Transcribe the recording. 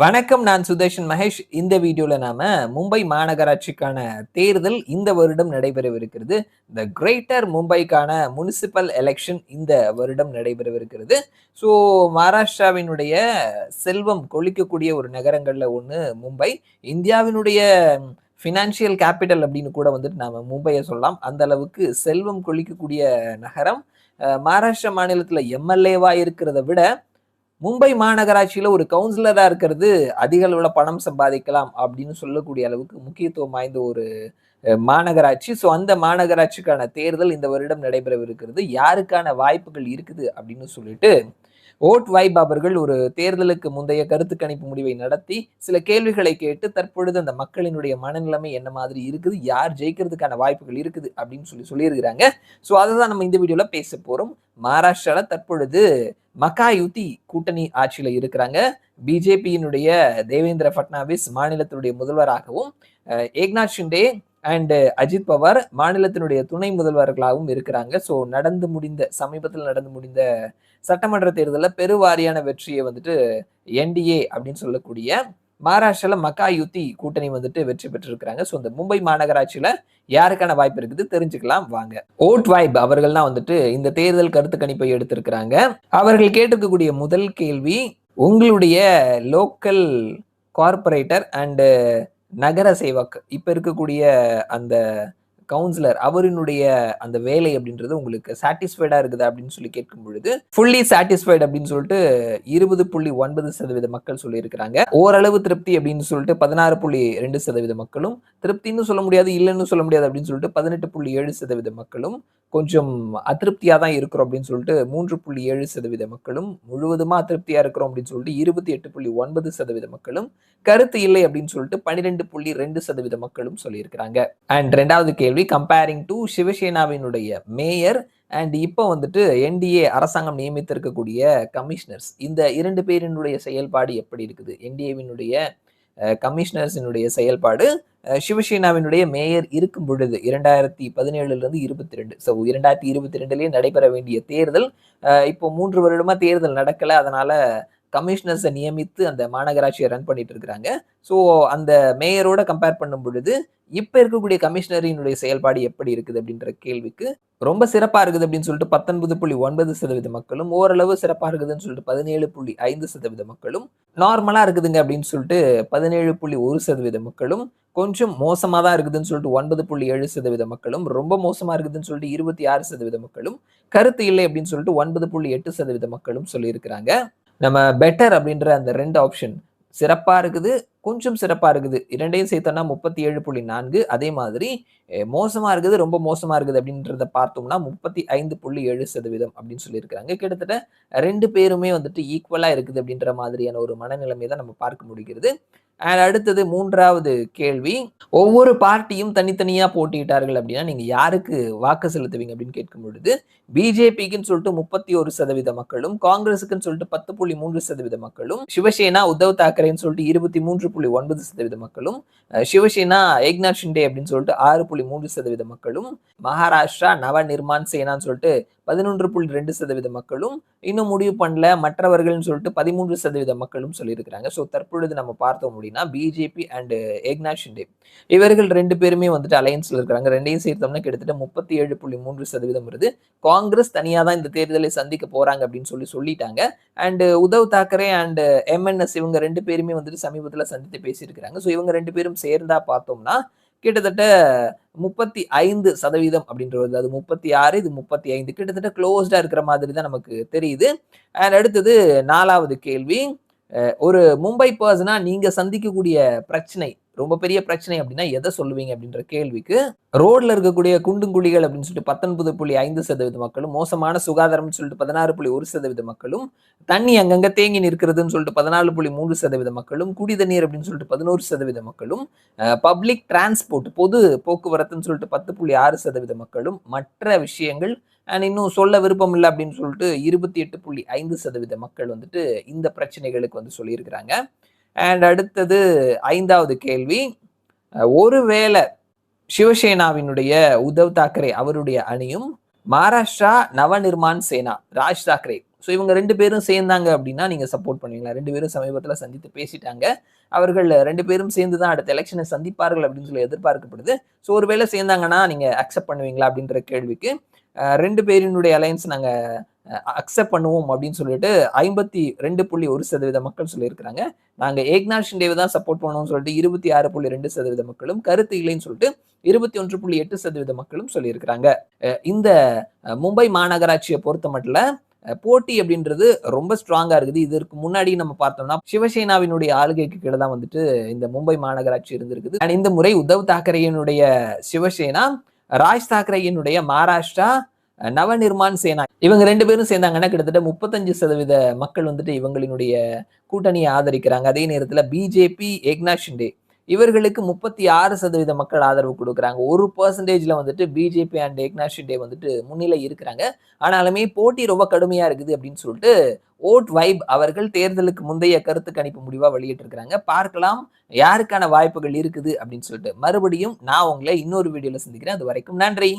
வணக்கம் நான் சுதர்ஷன் மகேஷ். இந்த வீடியோல நாம மும்பை மாநகராட்சிக்கான தேர்தல் இந்த வருடம் நடைபெறவிருக்கிறது. இந்த கிரேட்டர் மும்பைக்கான முனிசிபல் எலெக்ஷன் இந்த வருடம் நடைபெறவிருக்கிறது. ஸோ மகாராஷ்டிராவினுடைய செல்வம் கொளிக்கக்கூடிய ஒரு நகரங்கள்ல ஒன்று மும்பை. இந்தியாவினுடைய ஃபினான்ஷியல் கேபிட்டல் அப்படின்னு கூட வந்துட்டு நாம மும்பையை சொல்லலாம். அந்த அளவுக்கு செல்வம் கொளிக்கக்கூடிய நகரம். மகாராஷ்டிரா மாநிலத்தில் எம்எல்ஏவா இருக்கிறத விட மும்பை மாநகராட்சியில் ஒரு கவுன்சிலராக இருக்கிறது அதிக அளவில் பணம் சம்பாதிக்கலாம் அப்படின்னு சொல்லக்கூடிய அளவுக்கு முக்கியத்துவம் வாய்ந்த ஒரு மாநகராட்சி. ஸோ அந்த மாநகராட்சிக்கான தேர்தல் இந்த வருடம் நடைபெறவிருக்கிறது. யாருக்கான வாய்ப்புகள் இருக்குது அப்படின்னு சொல்லிட்டு ஓட் வைப் அவர்கள் ஒரு தேர்தலுக்கு முந்தைய கருத்து கணிப்பு முடிவை நடத்தி சில கேள்விகளை கேட்டு தற்பொழுது அந்த மக்களினுடைய மனநிலைமை என்ன மாதிரி இருக்குது யார் ஜெயிக்கிறதுக்கான வாய்ப்புகள் இருக்குது அப்படின்னு சொல்லி சொல்லியிருக்கிறாங்க. ஸோ அதை தான் நம்ம இந்த வீடியோவில் பேச போகிறோம் மகாராஷ்டிராவில் தற்பொழுது மகாயுதி கூட்டணி ஆட்சியில இருக்கிறாங்க. பிஜேபியினுடைய தேவேந்திர ஃபட்னாவிஸ் மாநிலத்தினுடைய முதல்வராகவும் ஏக்நாத் ஷிண்டே அண்ட் அஜித் பவார் மாநிலத்தினுடைய துணை முதல்வர்களாகவும் இருக்கிறாங்க. ஸோ நடந்து முடிந்த சமீபத்தில் நடந்து முடிந்த சட்டமன்ற தேர்தலில் பெருவாரியான வெற்றியை வந்துட்டு என்டிஏ அப்படின்னு சொல்லக்கூடிய மகாராஷ்டிரால மகாயுத்தி கூட்டணி வந்துட்டு வெற்றி பெற்றிருக்கிறாங்க. ஸோ இந்த மும்பை மாநகராட்சியில யாருக்கான வாய்ப்பு இருக்குது தெரிஞ்சுக்கலாம் வாங்க. ஓட் வாய்ப் அவர்கள்லாம் வந்துட்டு இந்த தேர்தல் கருத்து கணிப்பை எடுத்திருக்கிறாங்க. அவர்கள் கேட்டிருக்கக்கூடிய முதல் கேள்வி உங்களுடைய லோக்கல் கார்பரேட்டர் அண்டு நகர சேவக் இப்போ இருக்கக்கூடிய அந்த கவுன்சிலர் அவரினுடைய அந்த வேலை அப்படின்றது உங்களுக்கு சாட்டிஸ்ஃபைடா இருக்குதா அப்படின்னு சொல்லி கேட்கும் பொழுது ஃபுல்லி சாட்டிஸ்ஃபைடு அப்படின்னு சொல்லிட்டு இருபது புள்ளி ஒன்பது சதவீத மக்கள் சொல்லியிருக்கிறாங்க. ஓரளவு திருப்தி அப்படின்னு சொல்லிட்டு பதினாறு புள்ளி ரெண்டு சதவீத மக்களும் திருப்தின்னு சொல்ல முடியாது இல்லைன்னு சொல்ல முடியாது அப்படின்னு சொல்லிட்டு பதினெட்டு புள்ளி ஏழு சதவீத மக்களும் கொஞ்சம் அதிருப்தியாக தான் இருக்கிறோம் அப்படின்னு சொல்லிட்டு மூன்று புள்ளி ஏழு சதவீத மக்களும் முழுவதுமா அதிருப்தியாக இருக்கிறோம் அப்படின்னு சொல்லிட்டு இருபத்தி எட்டு புள்ளி ஒன்பது சதவீத மக்களும் கருத்து இல்லை அப்படின்னு சொல்லிட்டு பன்னிரெண்டு புள்ளி ரெண்டு சதவீத மக்களும் சொல்லியிருக்கிறாங்க. அண்ட் ரெண்டாவது கேள்வி கம்பேரிங் டு சிவசேனாவினுடைய மேயர் அண்ட் இப்போ வந்துட்டு என்டிஏ அரசாங்கம் நியமித்திருக்கக்கூடிய கமிஷனர்ஸ் இந்த இரண்டு பேரினுடைய செயல்பாடு எப்படி இருக்குது? என்டிஏவினுடைய கமிஷனர்ஸினுடைய செயல்பாடு சிவசேனாவினுடைய மேயர் இருக்கும் பொழுது இரண்டாயிரத்தி பதினேழுல இருந்து இருபத்தி ரெண்டு ஸோ இரண்டாயிரத்தி இருபத்தி ரெண்டுலேயே நடைபெற வேண்டிய தேர்தல் அஹ், இப்போ மூன்று வருடமா தேர்தல் நடக்கல அதனால கமிஷனர்ஸை நியமித்து அந்த மாநகராட்சியை ரன் பண்ணிட்டு இருக்கிறாங்க. ஸோ அந்த மேயரோட கம்பேர் பண்ணும் பொழுது இப்போ இருக்கக்கூடிய கமிஷனரினுடைய செயல்பாடு எப்படி இருக்குது அப்படின்ற கேள்விக்கு ரொம்ப சிறப்பாக இருக்குது அப்படின்னு சொல்லிட்டு பத்தொன்பது புள்ளி ஒன்பது சதவீத மக்களும் ஓரளவு சிறப்பாக இருக்குதுன்னு சொல்லிட்டு பதினேழு புள்ளி ஐந்து சதவீத மக்களும் நார்மலாக இருக்குதுங்க அப்படின்னு சொல்லிட்டு பதினேழு புள்ளி ஒரு சதவீத மக்களும் கொஞ்சம் மோசமாக தான் இருக்குதுன்னு சொல்லிட்டு ஒன்பது புள்ளி ஏழு சதவீத மக்களும் ரொம்ப மோசமாக இருக்குதுன்னு சொல்லிட்டு இருபத்தி ஆறு சதவீத மக்களும் கருத்து இல்லை அப்படின்னு சொல்லிட்டு ஒன்பது புள்ளி எட்டு சதவீத மக்களும் சொல்லியிருக்கிறாங்க. நம்ம பெட்டர் அப்படின்ற அந்த ரெண்டு ஆப்ஷன் சிறப்பா இருக்குது கொஞ்சம் சிறப்பா இருக்குது. இரண்டையும் சேர்த்தோம்னா முப்பத்தி ஏழு புள்ளி நான்கு அதே மாதிரி மோசமாக மோசமா இருக்குது ரொம்ப மோசமா இருக்குது அப்படின்றத பார்த்தோம்னா முப்பத்தி ஐந்து புள்ளி ஏழு சதவீதம் அப்படின்னு சொல்லியிருக்கிறாங்க. கிட்டத்தட்ட ரெண்டு பேருமே வந்துட்டு ஈக்குவலா இருக்குது அப்படின்ற மாதிரியான ஒரு மனநிலைமை தான் நம்ம பார்க்க முடிகிறது. அண்ட் அடுத்தது மூன்றாவது கேள்வி ஒவ்வொரு பார்ட்டியும் தனித்தனியா போட்டியிட்டார்கள் அப்படின்னா நீங்க யாருக்கு வாக்கு செலுத்துவீங்க அப்படின்னு கேட்கும் பொழுது பிஜேபிக்குன்னு சொல்லிட்டு முப்பத்தி ஒரு சதவீத மக்களும் காங்கிரஸுக்குன்னு சொல்லிட்டு பத்து புள்ளி மூன்று சதவீத மக்களும் சிவசேனா உத்தவ் தாக்கரேன்னு சொல்லிட்டு இருபத்தி மூன்று புள்ளி ஒன்பது சதவீத மக்களும் சிவசேனா ஏக்நாத் ஷிண்டே அப்படின்னு சொல்லிட்டு ஆறு புள்ளி மூன்று சதவீத மக்களும் மகாராஷ்டிரா நவ நிர்மான் சேனான்னு சொல்லிட்டு பதினொன்று புள்ளி ரெண்டு சதவீத மக்களும் இன்னும் முடிவு பண்ணல மற்றவர்கள்னு சொல்லிட்டு பதிமூன்று சதவீத மக்களும் சொல்லியிருக்கிறாங்க. ஸோ தற்பொழுது நம்ம பார்த்தோம் அப்படின்னா பிஜேபி அண்ட் ஏக்நாத் ஷிண்டே இவர்கள் ரெண்டு பேருமே வந்துட்டு அலையன்ஸில் இருக்கிறாங்க. ரெண்டையும் சேர்த்தோம்னா கிட்டத்தட்ட முப்பத்தி ஏழு புள்ளி மூன்று சதவீதம் வருது. காங்கிரஸ் தனியாக தான் இந்த தேர்தலை சந்திக்க போகிறாங்க அப்படின்னு சொல்லி சொல்லிட்டாங்க. And Uddhav Thackeray and M N S இவங்க ரெண்டு பேருமே வந்துட்டு சமீபத்தில் சந்தித்து பேசியிருக்கிறாங்க. ஸோ இவங்க ரெண்டு பேரும் சேர்ந்தா பார்த்தோம்னா கிட்டத்தட்ட முப்பத்தி ஐந்து சதவீதம் அப்படின்றது அது முப்பத்தி ஆறு இது முப்பத்தி ஐந்து. கிட்டத்தட்ட க்ளோஸ்டாக இருக்கிற மாதிரி தான் நமக்கு தெரியுது. அண்ட் அடுத்தது நாலாவது கேள்வி. ஒரு மும்பை பர்சனாக நீங்கள் சந்திக்கக்கூடிய பிரச்சனை ரொம்ப பெரிய பிரச்சனை அப்படின்னா எதை சொல்லுவீங்க அப்படின்ற கேள்விக்கு ரோட்ல இருக்கக்கூடிய குண்டுங்குழிகள் அப்படின்னு சொல்லிட்டு பத்தொன்பது புள்ளி ஐந்து சதவீத மக்களும் மோசமான சுகாதாரம்னு சொல்லிட்டு பதினாறு புள்ளி ஒரு சதவீத மக்களும் தண்ணி அங்கங்க தேங்கி நிற்கிறதுன்னு சொல்லிட்டு பதினாலு புள்ளி மூன்று சதவீத மக்களும் குடி தண்ணீர் அப்படின்னு சொல்லிட்டு பதினோரு சதவீத மக்களும் பப்ளிக் டிரான்ஸ்போர்ட் பொது போக்குவரத்துன்னு சொல்லிட்டு பத்து புள்ளி ஆறு சதவீத மக்களும் மற்ற விஷயங்கள் அண்ட் இன்னும் சொல்ல விருப்பம் இல்லை அப்படின்னு சொல்லிட்டு இருபத்தி எட்டு புள்ளி ஐந்து சதவீத மக்கள் வந்துட்டு இந்த பிரச்சனைகளுக்கு வந்து சொல்லியிருக்கிறாங்க. அண்ட் அடுத்தது ஐந்தாவது கேள்வி. ஒருவேளை சிவசேனாவினுடைய உத்தவ் தாக்கரே அவருடைய அணியும் மகாராஷ்டிரா நவநிர்மான் சேனா ராஜ் தாக்கரே. ஸோ இவங்க ரெண்டு பேரும் சேர்ந்தாங்க அப்படின்னா நீங்கள் சப்போர்ட் பண்ணுவீங்களா? ரெண்டு பேரும் சமீபத்தில் சந்தித்து பேசிட்டாங்க. அவர்கள் ரெண்டு பேரும் சேர்ந்து தான் அடுத்த எலெக்ஷனை சந்திப்பார்கள் அப்படின்னு சொல்லி எதிர்பார்க்கப்படுது. ஸோ ஒருவேளை சேர்ந்தாங்கன்னா நீங்கள் அக்செப்ட் பண்ணுவீங்களா அப்படின்ற கேள்விக்கு ரெண்டு பேரினுடைய அலையன்ஸ் நாங்கள் அக்செப்ட் பண்ணுவோம் அப்படின்னு சொல்லிட்டு ஐம்பத்தி ரெண்டு புள்ளி ஒரு சதவீத மக்கள் சொல்லியிருக்கிறாங்க. நாங்கள் ஏக்நாத் ஷிண்டேவை தான் சப்போர்ட் பண்ணுவோம்னு சொல்லிட்டு இருபத்தி ஆறு புள்ளி ரெண்டு சதவீத மக்களும் கருத்து இல்லைன்னு சொல்லிட்டு இருபத்தி ஒன்று புள்ளி எட்டு சதவீத மக்களும் சொல்லியிருக்கிறாங்க. இந்த மும்பை மாநகராட்சியை பொறுத்த மட்டும் போட்டி அப்படின்றது ரொம்ப ஸ்ட்ராங்காக இருக்குது. இதற்கு முன்னாடி நம்ம பார்த்தோம்னா சிவசேனாவினுடைய ஆளுகைக்கு கீழே தான் வந்துட்டு இந்த மும்பை மாநகராட்சி இருந்திருக்குது. இந்த முறை உத்தவ் தாக்கரேயினுடைய சிவசேனா ராஜ் தாக்கரேயினுடைய மகாராஷ்டிரா நவநிர்மான் சேனா. இவங்க ரெண்டு பேரும் சேர்ந்தாங்கன்னா கிட்டத்தட்ட முப்பத்தஞ்சு சதவீத மக்கள் வந்துட்டு இவங்களினுடைய கூட்டணியை ஆதரிக்கிறாங்க. அதே நேரத்துல பிஜேபி ஏக்நாத் ஷிண்டே. இவர்களுக்கு முப்பத்தி ஆறு சதவீத மக்கள் ஆதரவு கொடுக்குறாங்க. ஒரு பர்சன்டேஜ்ல வந்துட்டு பிஜேபி அண்ட் ஏக்நாத் ஷிண்டே வந்துட்டு முன்னிலை இருக்கிறாங்க. ஆனாலுமே போட்டி ரொம்ப கடுமையாக இருக்குது அப்படின்னு சொல்லிட்டு ஓட் வைப் அவர்கள் தேர்தலுக்கு முந்தைய கருத்து கணிப்பு முடிவாக வெளியிட்டு இருக்காங்க பார்க்கலாம் யாருக்கான வாய்ப்புகள் இருக்குது அப்படின்னு சொல்லிட்டு. மறுபடியும் நான் உங்களை இன்னொரு வீடியோவில் சந்திக்கிறேன். அது வரைக்கும் நன்றி.